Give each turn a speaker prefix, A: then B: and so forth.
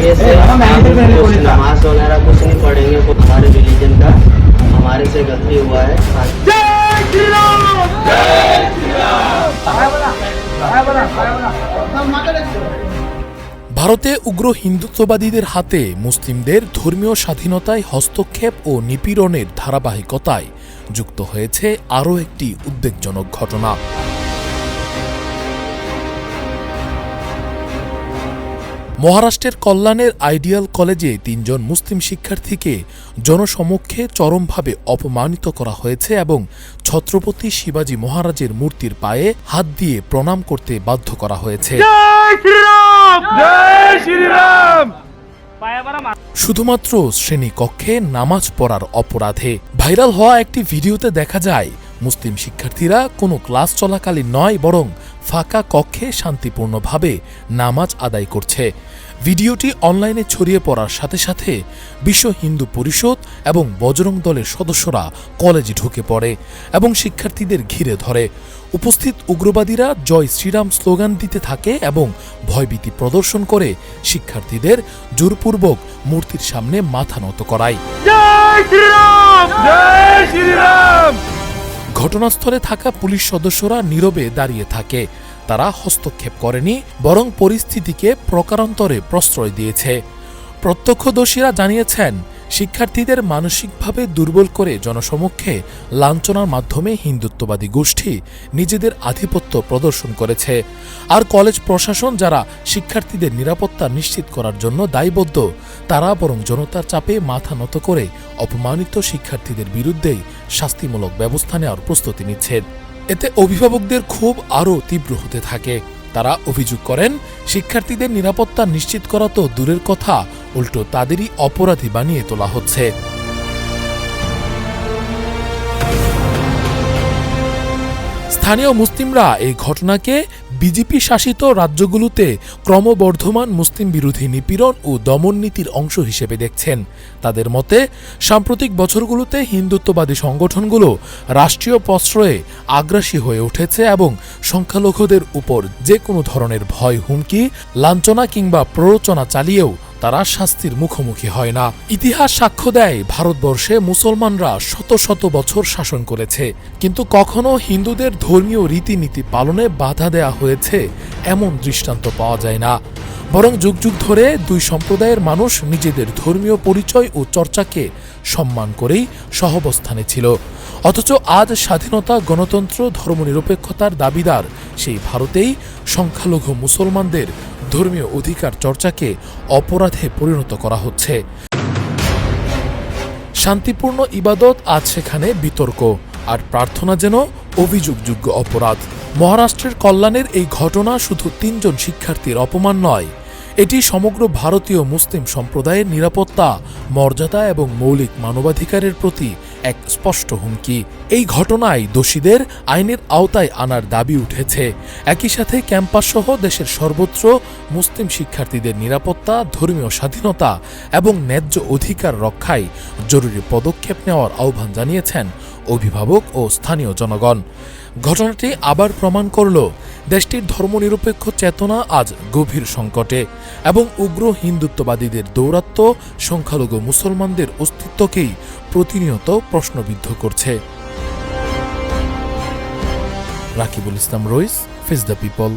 A: आगे से हम कुछ नमाज वगैरह कुछ नहीं पढ़ेंगे वो हमारे रिलीजन का हमारे से गलती हुआ है
B: ভারতে উগ্র হিন্দুত্ববাদীদের হাতে মুসলিমদের ধর্মীয় স্বাধীনতায় হস্তক্ষেপ ও নিপীড়নের ধারাবাহিকতায় যুক্ত হয়েছে আরও একটি উদ্বেগজনক ঘটনা মহারাষ্ট্রের কল্যাণের আইডিয়াল কলেজে তিনজন মুসলিম শিক্ষার্থীকে জনসমক্ষে চরমভাবে অপমানিত করা হয়েছে এবং ছত্রপতি শিবাজী মহারাজের মূর্তির পায়ে হাত দিয়ে প্রণাম করতে বাধ্য করা হয়েছে। শুধুমাত্র শ্রেণীকক্ষে নামাজ পড়ার অপরাধে। ভাইরাল হওয়া একটি ভিডিওতে দেখা যায় মুসলিম শিক্ষার্থীরা কোনো ক্লাস চলাকালীন নয়, বরং ফাঁকা কক্ষে শান্তিপূর্ণভাবে নামাজ আদায় করছে। ভিডিওটি অনলাইনে ছড়িয়ে পড়ার সাথে সাথে বিশ্ব হিন্দু পরিষদ এবং বজরং দলের সদস্যরা কলেজে ঢুকে পড়ে এবং শিক্ষার্থীদের ঘিরে ধরে। উপস্থিত উগ্রবাদীরা জয় শ্রীরাম স্লোগান দিতে থাকে এবং ভয়ভীতি প্রদর্শন করে শিক্ষার্থীদের জোরপূর্বক মূর্তির সামনে মাথা নত করায়। ঘটনাস্থলে থাকা পুলিশ সদস্যরা নীরবে দাঁড়িয়ে থাকে। তারা হস্তক্ষেপ করেনি, বরং পরিস্থিতিকে প্রকারান্তরে প্রশ্রয় দিয়েছে। প্রত্যক্ষদর্শীরা জানিয়েছেন শিক্ষার্থীদের মানসিকভাবে দুর্বল করে জনসমক্ষে লাঞ্ছনার মাধ্যমে হিন্দুত্ববাদী গোষ্ঠী নিজেদের আধিপত্য প্রদর্শন করেছে। আর কলেজ প্রশাসন যারা শিক্ষার্থীদের নিরাপত্তা নিশ্চিত করার জন্য দায়বদ্ধ, তারা বরং জনতার চাপে মাথা নত করে অপমানিত শিক্ষার্থীদের বিরুদ্ধেই শাস্তিমূলক ব্যবস্থা নেওয়ার প্রস্তুতি নিচ্ছেন এতে অভিভাবকদের ক্ষোভ আরও তীব্র হতে থাকে। তারা অভিযোগ করেন, শিক্ষার্থীদের নিরাপত্তা নিশ্চিত করা তো দূরের কথা উল্টো তাদেরই অপরাধী বানিয়ে তোলা হচ্ছে। স্থানীয় মুসলিমরা এই ঘটনাকে বিজেপি শাসিত রাজ্যগুলোতে ক্রমবর্ধমান মুসলিম বিরোধী নিপীড়ন ও দমন নীতির অংশ হিসেবে দেখছেন। তাদের মতে, সাম্প্রতিক বছরগুলোতে হিন্দুত্ববাদী সংগঠনগুলো রাষ্ট্রীয় প্রশ্রয়ে আগ্রাসী হয়ে উঠেছে এবং সংখ্যালঘুদের উপর যে কোনো ধরনের ভয়, হুমকি, লাঞ্ছনা কিংবা প্ররোচনা চালিয়েও তারা শাস্তির মুখোমুখি হয় না। ইতিহাস সাক্ষ্য দেয়, ভারতবর্ষে মুসলমানরা শত শত বছর শাসন করেছে। কিন্তু কখনো হিন্দুদের ধর্মীয় রীতিনীতি পালনে বাধা দেয়া হয়েছে, এমন দৃষ্টান্ত পাওয়া যায় না। বরং যুগ যুগ ধরে দুই সম্প্রদায়ের মানুষ নিজেদের ধর্মীয় পরিচয় ও চর্চাকে সম্মান করেই সহবস্থানে ছিল। অথচ আজ স্বাধীনতা, গণতন্ত্র, ধর্মনিরপেক্ষতার দাবিদার সেই ভারতেই সংখ্যালঘু মুসলমানদের ধর্মীয় অধিকার চর্চাকে অপরাধে পরিণত করা হচ্ছে। শান্তিপূর্ণ ইবাদত আজ সেখানে বিতর্ক, আর প্রার্থনা যেন অভিযোগযোগ্য অপরাধ। মহারাষ্ট্রের কল্যাণের এই ঘটনা শুধু তিনজন শিক্ষার্থীর অপমান নয়, এটি সমগ্র ভারতীয় মুসলিম সম্প্রদায়ের নিরাপত্তা, মর্যাদা এবং মৌলিক মানবাধিকারের প্রতি এক স্পষ্ট হুমকি। এই ঘটনায় দোষীদের আইনের আওতায় আনার দাবি উঠেছে। একই সাথে ক্যাম্পাস সহ দেশের সর্বত্র মুসলিম শিক্ষার্থীদের নিরাপত্তা, ধর্মীয় স্বাধীনতা এবং ন্যায্য অধিকার রক্ষায় জরুরি পদক্ষেপ নেওয়ার আহ্বান জানিয়েছেন অভিভাবক ও স্থানীয় জনগণ। ঘটনাটি আবার প্রমাণ করল দেশটির ধর্মনিরপেক্ষ চেতনা আজ গভীর সংকটে, এবং উগ্র হিন্দুত্ববাদীদের দৌরাত্ম সংখ্যালঘু মুসলমানদের অস্তিত্বকেই প্রতিনিয়ত প্রশ্নবিদ্ধ করছে। Rakibul Islam Rais face the people